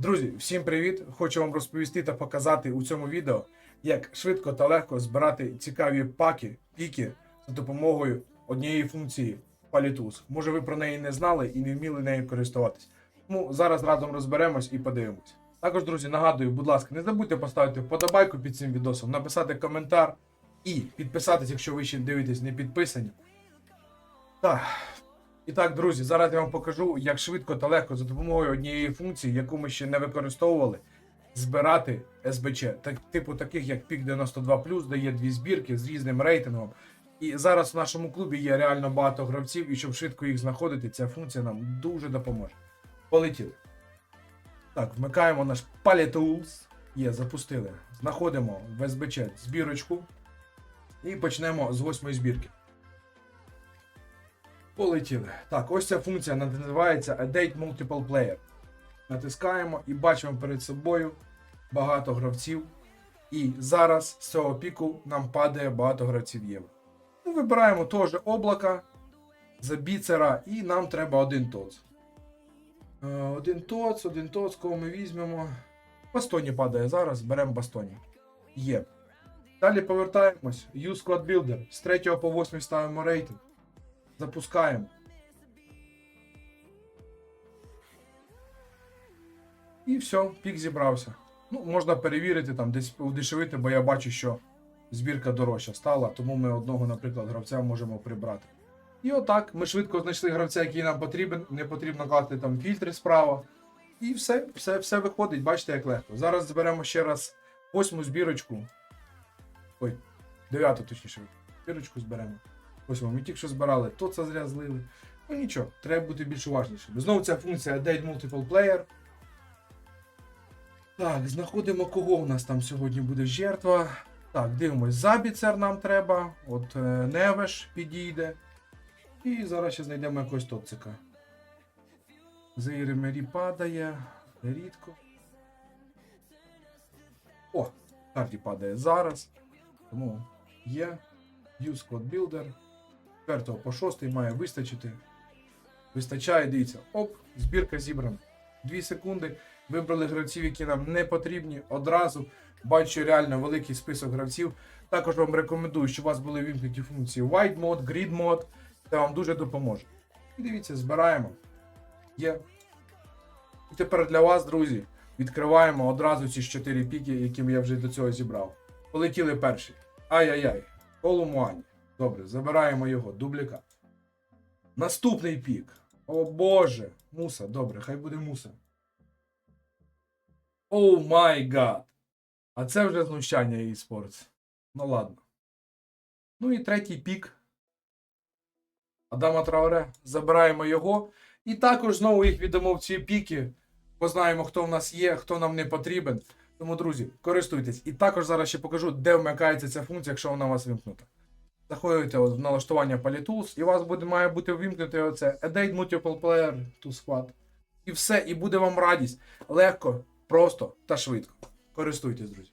Друзі, всім привіт! Хочу вам розповісти та показати у цьому відео, як швидко та легко збирати цікаві паки, піки за допомогою однієї функції Palitools. Може ви про неї не знали і не вміли нею користуватись. Тому зараз разом розберемось і подивимось. Також, друзі, нагадую, будь ласка, не забудьте поставити вподобайку під цим відосом, написати коментар і підписатись, якщо ви ще дивитесь не підписані. Так. І так, друзі, зараз я вам покажу, як швидко та легко за допомогою однієї функції, яку ми ще не використовували, збирати СБЧ, так, типу таких як Пік 92 дає дві збірки з різним рейтингом. І зараз в нашому клубі є реально багато гравців, і щоб швидко їх знаходити, ця функція нам дуже допоможе. Полетіли. Так, вмикаємо наш Paletools. Є, запустили. Знаходимо в СБЧ збірочку і почнемо з восьмої збірки. Полетіли. Так, ось ця функція називається Date Multiple Player. Натискаємо і бачимо перед собою багато гравців. І зараз з цього піку нам падає багато гравців Євро. Ну, вибираємо теж облака за біцера, і нам треба один тоц. Е, Один тоц, один тоц, кого ми візьмемо. Бастоні падає зараз, беремо бастоні. Є. Далі повертаємось. Use Squad Builder. З 3 по 8 ставимо рейтинг. Запускаємо. І все, пік зібрався. Ну, можна перевірити, там десь удешевити, бо я бачу, що збірка дорожча стала, тому ми одного, наприклад, гравця можемо прибрати. І отак ми швидко знайшли гравця, який нам потрібен. Не потрібно класти там фільтри справа. І все, все, все виходить, бачите, як легко. Зараз зберемо ще раз восьму збірочку. Ой, дев'яту точніше. Збірочку зберемо. Ось ми тільки що збирали, то це зря злили. Ну нічого, треба бути більш уважнішим. Знову ця функція Date Multiple Player. Так, знаходимо, кого у нас там сьогодні буде жертва. Так, дивимось, забіцер нам треба. От е, Невеш підійде. І зараз ще знайдемо якогось топцика. Зейремері падає. Рідко. О, карті падає зараз. Тому є. Use Code Builder. 4 по 6 має вистачити. Вистачає, дивіться. Оп, збірка зібрана. 2 секунди. Вибрали гравців, які нам не потрібні. Одразу бачу реально великий список гравців. Також вам рекомендую, щоб у вас були вімкнуті функції White Mode, Grid Mode. Це вам дуже допоможе. І дивіться, збираємо. Є. І тепер для вас, друзі, відкриваємо одразу ці 4 піки, які я вже до цього зібрав. Полетіли перші. Ай-яй-яй. Колумуані. Добре, забираємо його. Дублікат. Наступний пік. О боже. Муса, добре, хай буде муса. Оу май гад. А це вже знущання e-sports. Ну ладно. Ну і третій пік. Адама Трауре. Забираємо його. І також знову їх віддамо в ці піки. Познаємо, хто в нас є, хто нам не потрібен. Тому, друзі, користуйтесь. І також зараз ще покажу, де вмикається ця функція, якщо вона у вас вимкнута. Заходите в налаштування Polytools, і у вас буде, має бути вимкнути оце Edit Multiple Player to Squad. І все, і буде вам радість. Легко, просто та швидко. Користуйтесь, друзі.